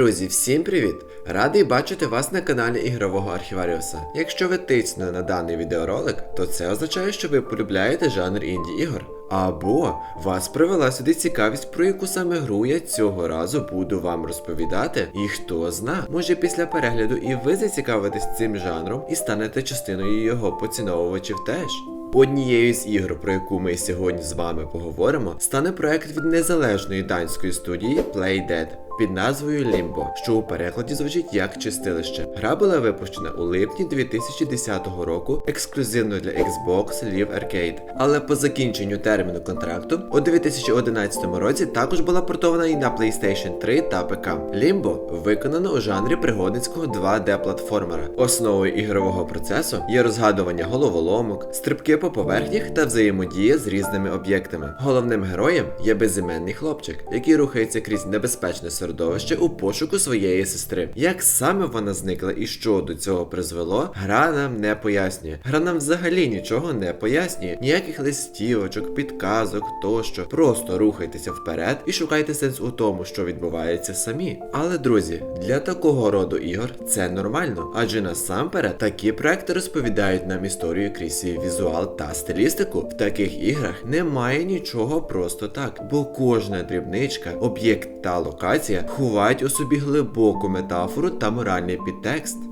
Друзі, всім привіт! Радий бачити вас на каналі Ігрового Архіваріуса. Якщо ви тиснули на даний відеоролик, то це означає, що ви полюбляєте жанр інді ігор. Або вас привела сюди цікавість, про яку саме гру я цього разу буду вам розповідати. І хто зна, може після перегляду і ви зацікавитесь цим жанром і станете частиною його поціновувачів теж. Однією з ігор, про яку ми сьогодні з вами поговоримо, стане проект від незалежної данської студії Playdead під назвою Limbo, що у перекладі звучить як чистилище. Гра була випущена у липні 2010 року ексклюзивно для Xbox Live Arcade, але по закінченню терміну контракту у 2011 році також була портована і на PlayStation 3 та ПК. Limbo виконано у жанрі пригодницького 2D-платформера. Основою ігрового процесу є розгадування головоломок, стрибки по поверхнях та взаємодія з різними об'єктами. Головним героєм є безіменний хлопчик, який рухається крізь небезпечне середовище у пошуку своєї сестри. Як саме вона зникла і що до цього призвело, гра нам не пояснює. Гра нам взагалі нічого не пояснює. Ніяких листівочок, підказок тощо. Просто рухайтеся вперед і шукайте сенс у тому, що відбувається самі. Але друзі, для такого роду ігор це нормально, адже насамперед такі проекти розповідають нам історію крізь свій візуал та стилістику. В таких іграх немає нічого просто так, бо кожна дрібничка, об'єкт та локація ховають у собі глибоку метафору та моральний підтекст,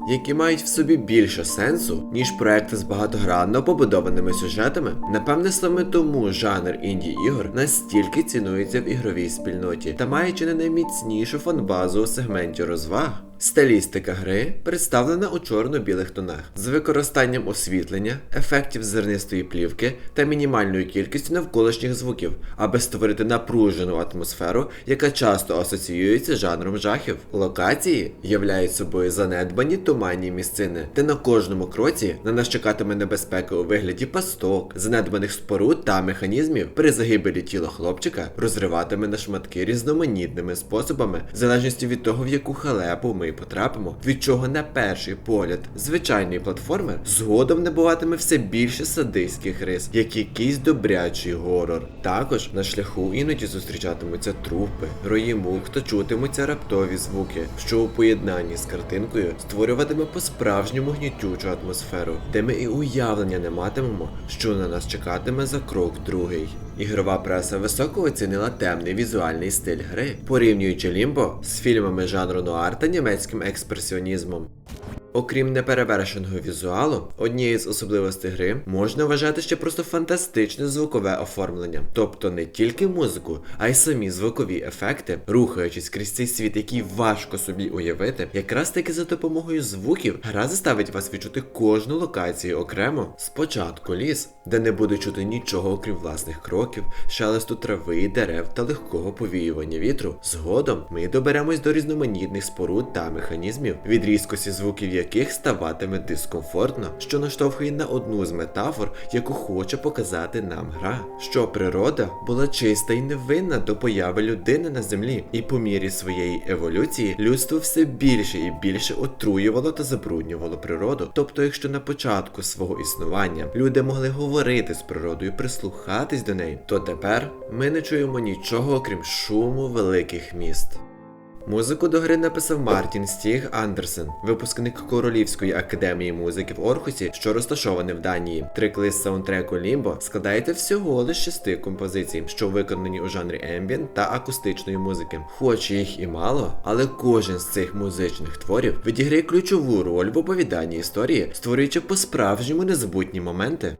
які мають в собі більше сенсу, ніж проекти з багатогранно побудованими сюжетами. Напевне, саме тому жанр інді ігор настільки цінується в ігровій спільноті та має чи не найміцнішу фанбазу у сегменті розваг. Стилістика гри представлена у чорно-білих тонах з використанням освітлення, ефектів зернистої плівки та мінімальною кількістю навколишніх звуків, аби створити напружену атмосферу, яка часто асоціюється з жанром жахів. Локації являють собою занедбані туманні місцини, де на кожному кроці на нас чекатиме небезпека у вигляді пасток, занедбаних споруд та механізмів. При загибелі тіла хлопчика розриватиме на шматки різноманітними способами, в залежності від того, в яку халепу ми потрапимо, від чого на перший погляд звичайний платформер згодом набуватиме все більше садистських рис, як якийсь добрячий горор. Також на шляху іноді зустрічатимуться трупи, рої мух та чутимуться раптові звуки, що у поєднанні з картинкою створюватиме по-справжньому гнітючу атмосферу, де ми і уявлення не матимемо, що на нас чекатиме за крок другий. Ігрова преса високо оцінила темний візуальний стиль гри, порівнюючи Лімбо з фільмами жанру нуар та німецьким експресіонізмом. Окрім неперевершеного візуалу, однією з особливостей гри можна вважати ще просто фантастичне звукове оформлення, тобто не тільки музику, а й самі звукові ефекти, рухаючись крізь цей світ, який важко собі уявити, якраз таки за допомогою звуків гра заставить вас відчути кожну локацію окремо. Спочатку ліс, де не буде чути нічого окрім власних кроків, шелесту трави, дерев та легкого повіювання вітру. Згодом ми доберемось до різноманітних споруд та механізмів, від різкості звуків яких ставатиме дискомфортно, що наштовхує на одну з метафор, яку хоче показати нам гра, що природа була чиста і невинна до появи людини на землі, і по мірі своєї еволюції людство все більше і більше отруювало та забруднювало природу. Тобто, якщо на початку свого існування люди могли говорити з природою, прислухатись до неї, то тепер ми не чуємо нічого окрім шуму великих міст. Музику до гри написав Мартін Стіг Андерсен, випускник Королівської академії музики в Орхусі, що розташований в Данії. Трек-лист саундтреку Лімбо складається всього лише шести композицій, що виконані у жанрі ембієнт та акустичної музики. Хоч їх і мало, але кожен з цих музичних творів відіграє ключову роль в оповіданні історії, створюючи по-справжньому незабутні моменти.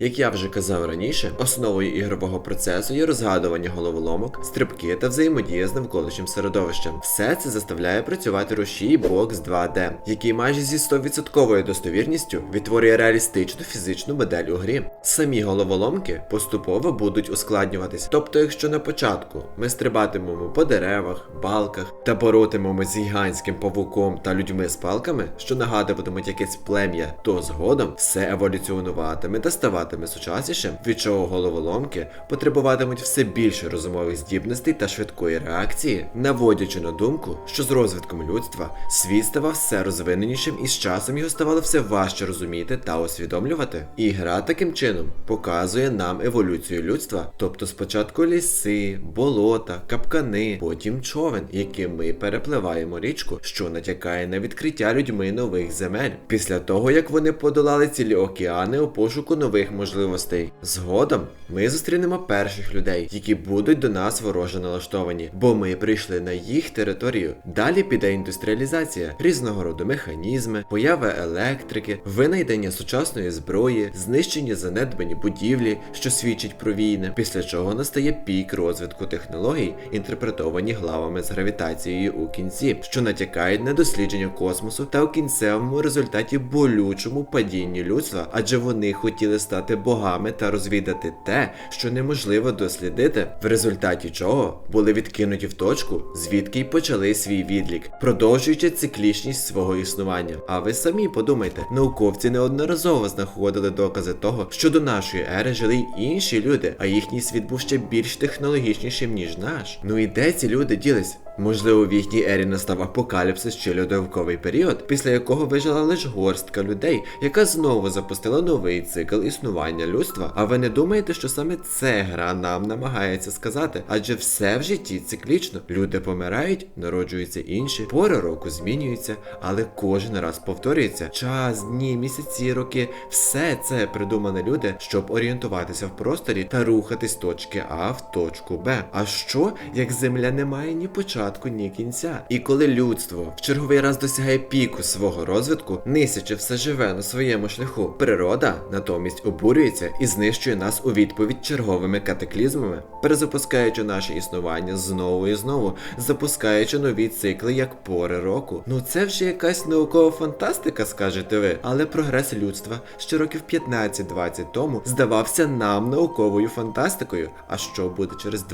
Як я вже казав раніше, основою ігрового процесу є розгадування головоломок, стрибки та взаємодія з навколишнім середовищем. Все це заставляє працювати рушій Box 2D, який майже зі 100% достовірністю відтворює реалістичну фізичну модель у грі. Самі головоломки поступово будуть ускладнюватись. Тобто, якщо на початку ми стрибатимемо по деревах, балках та боротимемо з гігантським павуком та людьми з палками, що нагадуватимуть якесь плем'я, то згодом все еволюціонуватиме та ставатиме ставатиме сучаснішим, від чого головоломки потребуватимуть все більше розумових здібностей та швидкої реакції, наводячи на думку, що з розвитком людства світ ставав все розвиненішим і з часом його ставало все важче розуміти та усвідомлювати. І гра таким чином показує нам еволюцію людства, тобто спочатку ліси, болота, капкани, потім човен, яким ми перепливаємо річку, що натякає на відкриття людьми нових земель. Після того, як вони подолали цілі океани у пошуку нових можливостей. Згодом ми зустрінемо перших людей, які будуть до нас вороже налаштовані, бо ми прийшли на їх територію. Далі піде індустріалізація, різного роду механізми, поява електрики, винайдення сучасної зброї, знищення занедбані будівлі, що свідчить про війни, після чого настає пік розвитку технологій, інтерпретовані главами з гравітацією у кінці, що натякають на дослідження космосу та у кінцевому результаті болючому падінню людства, адже вони хотіли стати богами та розвідати те, що неможливо дослідити, в результаті чого були відкинуті в точку, звідки й почали свій відлік, продовжуючи циклічність свого існування. А ви самі подумайте, науковці неодноразово знаходили докази того, що до нашої ери жили й інші люди, а їхній світ був ще більш технологічнішим, ніж наш. Ну і де ці люди ділись? Можливо, в їхній ері настав апокаліпсис чи льодовковий період, після якого вижила лише горстка людей, яка знову запустила новий цикл існування людства. А ви не думаєте, що саме це гра нам намагається сказати? Адже все в житті циклічно. Люди помирають, народжуються інші, пори року змінюються, але кожен раз повторюється. Час, дні, місяці, роки, все це придумали люди, щоб орієнтуватися в просторі та рухатись з точки А в точку Б. А що, як земля не має ні початку? ні кінця. І коли людство в черговий раз досягає піку свого розвитку, нисячи все живе на своєму шляху, природа натомість обурюється і знищує нас у відповідь черговими катаклізмами, перезапускаючи наше існування знову і знову, запускаючи нові цикли як пори року. Ну це вже якась наукова фантастика, скажете ви, але прогрес людства ще років 15-20 тому здавався нам науковою фантастикою. А що буде через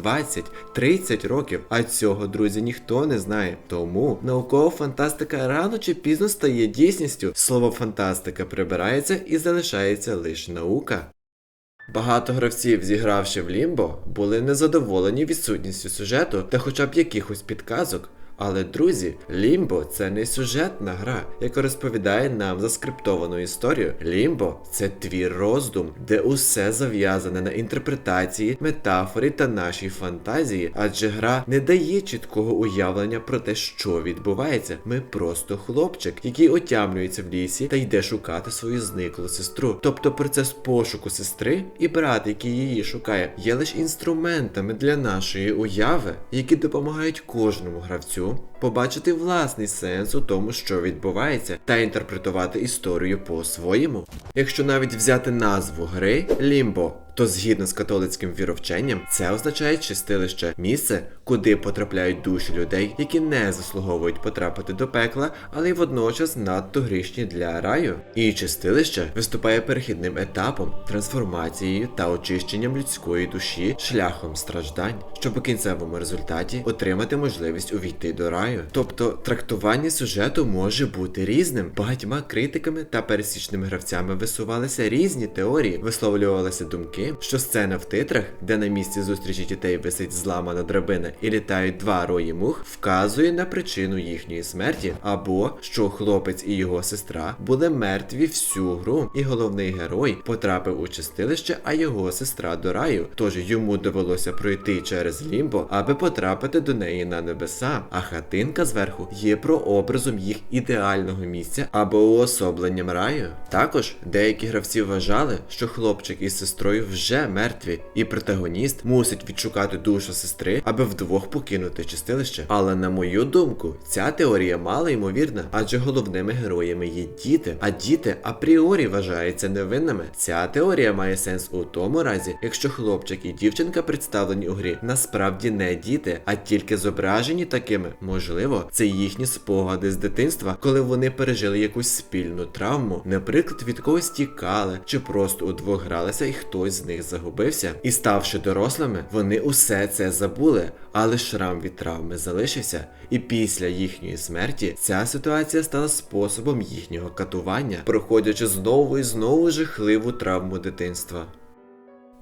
20-30 років? А цього, друзі, ніхто не знає. Тому наукова фантастика рано чи пізно стає дійсністю. Слово фантастика прибирається і залишається лише наука. Багато гравців, зігравши в Лімбо, були незадоволені відсутністю сюжету та хоча б якихось підказок. Але друзі, Лімбо це не сюжетна гра, яка розповідає нам заскриптовану історію. Лімбо це твір роздум, де усе зав'язане на інтерпретації, метафорі та нашій фантазії, адже гра не дає чіткого уявлення про те, що відбувається. Ми просто хлопчик, який отямлюється в лісі та йде шукати свою зниклу сестру. Тобто процес пошуку сестри і брат, який її шукає, є лише інструментами для нашої уяви, які допомагають кожному гравцю viajou побачити власний сенс у тому, що відбувається, та інтерпретувати історію по-своєму. Якщо навіть взяти назву гри Лімбо, то згідно з католицьким віровченням, це означає чистилище місце, куди потрапляють душі людей, які не заслуговують потрапити до пекла, але й водночас надто грішні для раю. І чистилище виступає перехідним етапом, трансформацією та очищенням людської душі шляхом страждань, щоб у кінцевому результаті отримати можливість увійти до раю. Тобто трактування сюжету може бути різним. Багатьма критиками та пересічними гравцями висувалися різні теорії, висловлювалися думки, що сцена в титрах, де на місці зустрічі дітей висить зламана драбина і літають два рої мух, вказує на причину їхньої смерті, або що хлопець і його сестра були мертві всю гру, і головний герой потрапив у чистилище, а його сестра до раю. Тож йому довелося пройти через лімбо, аби потрапити до неї на небеса. А хатинка зверху є прообразом їх ідеального місця або уособленням раю. Також деякі гравці вважали, що хлопчик із сестрою вже мертві, і протагоніст мусить відшукати душу сестри, аби вдвох покинути чистилище. Але на мою думку, ця теорія мало ймовірна, адже головними героями є діти, а діти апріорі вважаються невинними. Ця теорія має сенс у тому разі, якщо хлопчик і дівчинка представлені у грі насправді не діти, а тільки зображені такими, можливо, це їхні спогади з дитинства, коли вони пережили якусь спільну травму, наприклад, від когось тікали, чи просто удвох гралися і хтось з них загубився. І ставши дорослими, вони усе це забули, але шрам від травми залишився. І після їхньої смерті ця ситуація стала способом їхнього катування, проходячи знову і знову жахливу травму дитинства.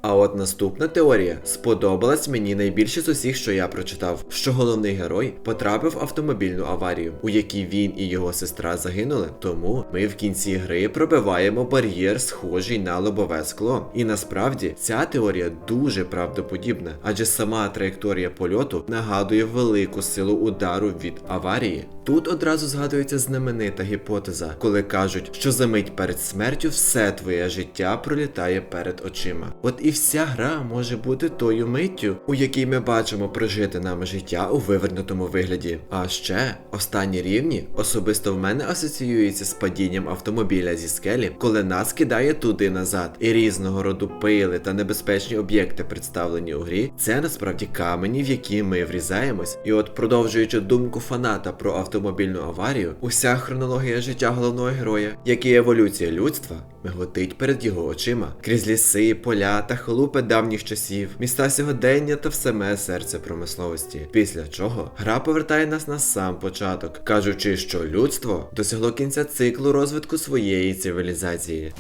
А от наступна теорія сподобалась мені найбільше з усіх, що я прочитав, що головний герой потрапив в автомобільну аварію, у якій він і його сестра загинули. Тому ми в кінці гри пробиваємо бар'єр, схожий на лобове скло. І насправді ця теорія дуже правдоподібна, адже сама траєкторія польоту нагадує велику силу удару від аварії. Тут одразу згадується знаменита гіпотеза, коли кажуть, що за мить перед смертю все твоє життя пролітає перед очима. От і вся гра може бути тою миттю, у якій ми бачимо прожити нами життя у вивернутому вигляді. А ще останні рівні особисто в мене асоціюються з падінням автомобіля зі скелі, коли нас кидає туди назад, і різного роду пили та небезпечні об'єкти, представлені у грі, це насправді камені, в які ми врізаємось. І от продовжуючи думку фаната про автомобільну аварію, уся хронологія життя головного героя, як і еволюція людства, миготить перед його очима крізь ліси, поля та халупи давніх часів, міста сьогодення та в саме серце промисловості. Після чого гра повертає нас на сам початок, кажучи, що людство досягло кінця циклу розвитку своєї цивілізації.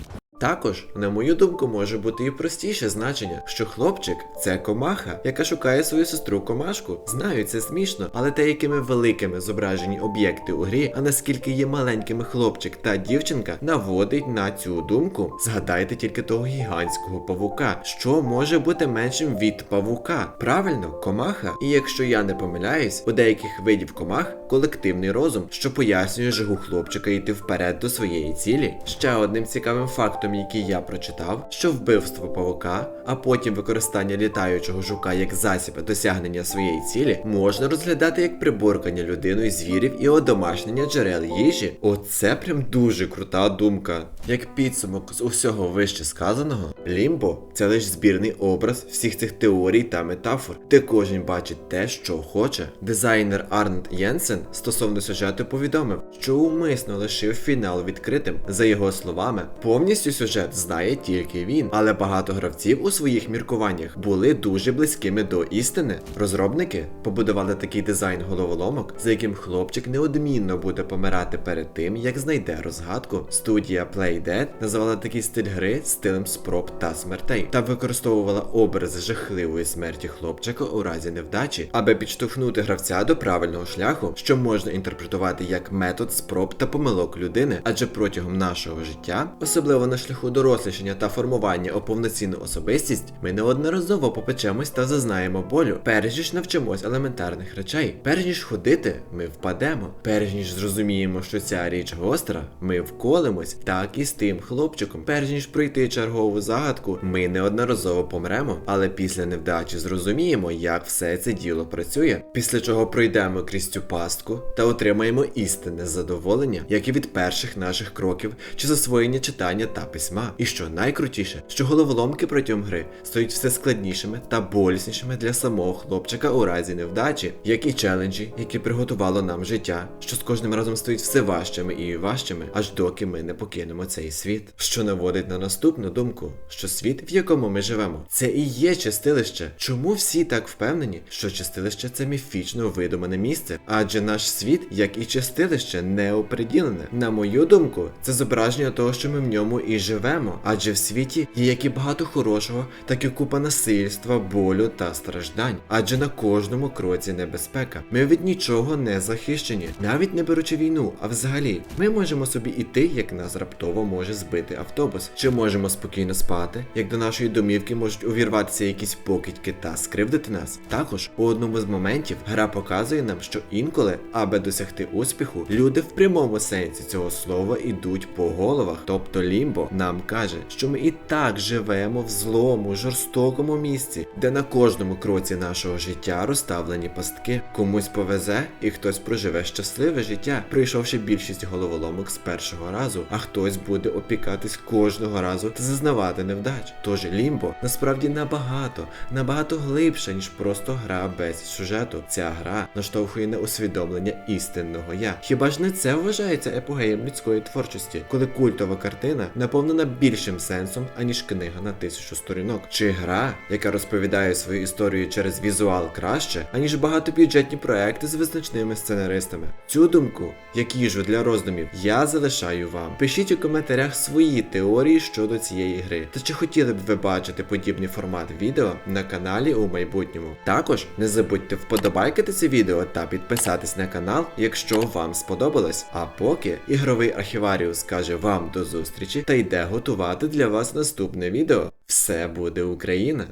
Також, на мою думку, може бути і простіше значення, що хлопчик це комаха, яка шукає свою сестру комашку. Знаю, це смішно, але те, якими великими зображені об'єкти у грі, а наскільки є маленькими хлопчик та дівчинка, наводить на цю думку. Згадайте тільки того гігантського павука, що може бути меншим від павука. Правильно, комаха. І якщо я не помиляюсь, у деяких видів комах колективний розум, що пояснює жагу хлопчика йти вперед до своєї цілі. Ще одним цікавим фактом, який я прочитав, що вбивство павука, а потім використання літаючого жука як засіб досягнення своєї цілі, можна розглядати як приборкання людиною звірів і одомашнення джерел їжі. Оце прям дуже крута думка. Як підсумок з усього вище сказаного, Лімбо це лише збірний образ всіх цих теорій та метафор, де кожен бачить те, що хоче. Дизайнер Арнт Єнсен стосовно сюжету повідомив, що умисно лишив фінал відкритим. За його словами, повністю сюжет знає тільки він, але багато гравців у своїх міркуваннях були дуже близькими до істини. Розробники побудували такий дизайн головоломок, за яким хлопчик неодмінно буде помирати перед тим, як знайде розгадку. Студія Playdead називала такий стиль гри стилем спроб та смертей, та використовувала образи жахливої смерті хлопчика у разі невдачі, аби підштовхнути гравця до правильного шляху, що можна інтерпретувати як метод спроб та помилок людини, адже протягом нашого життя, особливо на шляху дорослішання та формування у повноцінну особистість, ми неодноразово попечемось та зазнаємо болю, перш ніж навчимось елементарних речей. Перш ніж ходити, ми впадемо. Перш ніж зрозуміємо, що ця річ гостра, ми вколимось, так і з тим хлопчиком. Перш ніж пройти чергову загадку, ми неодноразово помремо, але після невдачі зрозуміємо, як все це діло працює. Після чого пройдемо крізь цю пастку та отримаємо істинне задоволення, як і від перших наших кроків чи засвоєння читання та письма. І що найкрутіше, що головоломки протягом гри стають все складнішими та боліснішими для самого хлопчика у разі невдачі, як і челенджі, які приготувало нам життя, що з кожним разом стають все важчими і важчими, аж доки ми не покинемо цей світ. Що наводить на наступну думку, що світ, в якому ми живемо, це і є чистилище. Чому всі так впевнені, що чистилище це міфічно видумане місце? Адже наш світ, як і чистилище, не оприділене. На мою думку, це зображення того, що ми в ньому і живемо. Адже в світі є як і багато хорошого, так і купа насильства, болю та страждань. Адже на кожному кроці небезпека. Ми від нічого не захищені, навіть не беручи війну. А взагалі, ми можемо собі іти, як нас раптово може збити автобус. Чи можемо спокійно спати, як до нашої домівки можуть увірватися якісь покидьки та скривдити нас. Також у одному з моментів гра показує нам, що інколи, аби досягти успіху, люди в прямому сенсі цього слова ідуть по головах, тобто лімбо. Нам каже, що ми і так живемо в злому, жорстокому місці, де на кожному кроці нашого життя розставлені пастки. Комусь повезе, і хтось проживе щасливе життя, пройшовши більшість головоломок з першого разу, а хтось буде опікатись кожного разу та зазнавати невдач. Тож лімбо насправді набагато, набагато глибша, ніж просто гра без сюжету. Ця гра наштовхує на усвідомлення істинного я. Хіба ж не це вважається епогеєм людської творчості, коли культова картина наповнена більшим сенсом, аніж книга на тисячу сторінок? Чи гра, яка розповідає свою історію через візуал краще, аніж багатобюджетні проекти з визначними сценаристами? Цю думку, як їжу для роздумів, я залишаю вам. Пишіть у коментарях свої теорії щодо цієї гри. Та чи хотіли б ви бачити подібний формат відео на каналі у майбутньому? Також не забудьте вподобайкати це відео та підписатись на канал, якщо вам сподобалось. А поки ігровий архіваріус каже вам до зустрічі та йде готувати для вас наступне відео. Все буде Україна!